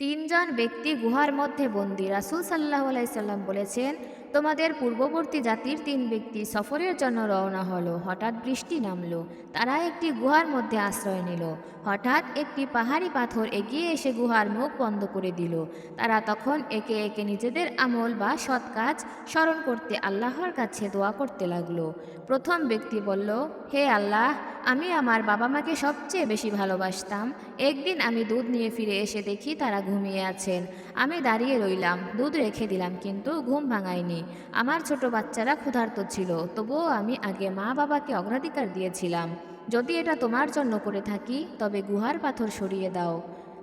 তিনজন ব্যক্তি গুহার মধ্যে বন্দী। রাসুল সাল্লাহ আলাইসাল্লাম বলেছেন তোমাদের পূর্ববর্তী জাতির তিন ব্যক্তি সফরের জন্য রওনা হলো। হঠাৎ বৃষ্টি নামলো। তারা একটি গুহার মধ্যে আশ্রয় নিল। হঠাৎ একটি পাহাড়ি পাথর এগিয়ে এসে গুহার মুখ বন্ধ করে দিল। তারা তখন একে একে নিজেদের আমল বা সৎ কাজ স্মরণ করতে আল্লাহর কাছে দোয়া করতে লাগল। প্রথম ব্যক্তি বলল, হে আল্লাহ, আমি আমার বাবা মাকে সবচেয়ে বেশি ভালোবাসতাম। একদিন আমি দুধ নিয়ে ফিরে এসে দেখি তারা ঘুমিয়ে আছেন। আমি দাঁড়িয়ে রইলাম। দুধ রেখে দিলাম, কিন্তু ঘুম ভাঙায়নি। আমার ছোট বাচ্চারা ক্ষুধার্ত ছিল, তবুও আমি আগে মা বাবাকে অগ্রাধিকার দিয়েছিলাম। যদি এটা তোমার জন্য করে থাকি, তবে গুহার পাথর সরিয়ে দাও।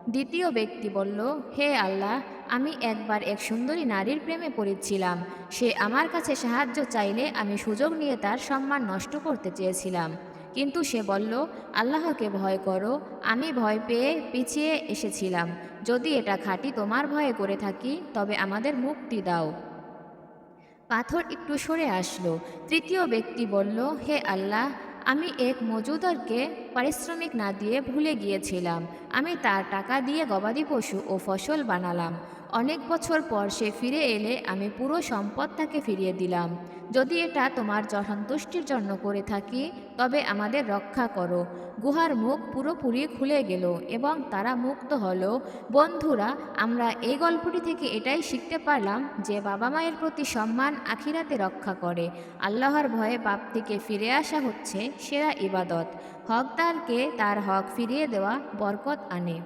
দ্বিতীয় ব্যক্তি বলল, হে আল্লাহ, আমি একবার এক সুন্দরী নারীর প্রেমে পড়েছিলাম। সে আমার কাছে সাহায্য চাইলে আমি সুযোগ নিয়ে তার সম্মান নষ্ট করতে চেয়েছিলাম। কিন্তু সে বলল, আল্লাহকে ভয় করো, আমি ভয় পেয়ে পিছিয়ে এসেছিলাম। যদি এটা খাঁটি তোমার ভয়ে করে থাকি, তবে আমাদের মুক্তি দাও। পাথর একটু সরে আসলো। তৃতীয় ব্যক্তি বলল, হে আল্লাহ, আমি এক মজুদারকে পারিশ্রমিক না দিয়ে ভুলে গিয়েছিলাম। আমি তার টাকা দিয়ে গবাদি পশু ও ফসল বানালাম। অনেক বছর পর সে ফিরে এলে আমি পুরো সম্পদ তাকে ফিরিয়ে দিলাম। যদি এটা তোমার জ- সন্তুষ্টির জন্য করে থাকি, তবে আমাদের রক্ষা করো। গুহার মুখ পুরোপুরি খুলে গেল এবং তারা মুক্ত হলো। বন্ধুরা, আমরা এই গল্পটি থেকে এটাই শিখতে পারলাম যে বাবা মায়ের প্রতি সম্মান আখিরাতে রক্ষা করে। আল্লাহর ভয়ে বাপ থেকে ফিরে আসা হচ্ছে সেরা ইবাদত। হকদারকে তার হক ফিরিয়ে দেওয়া বরকত আনে।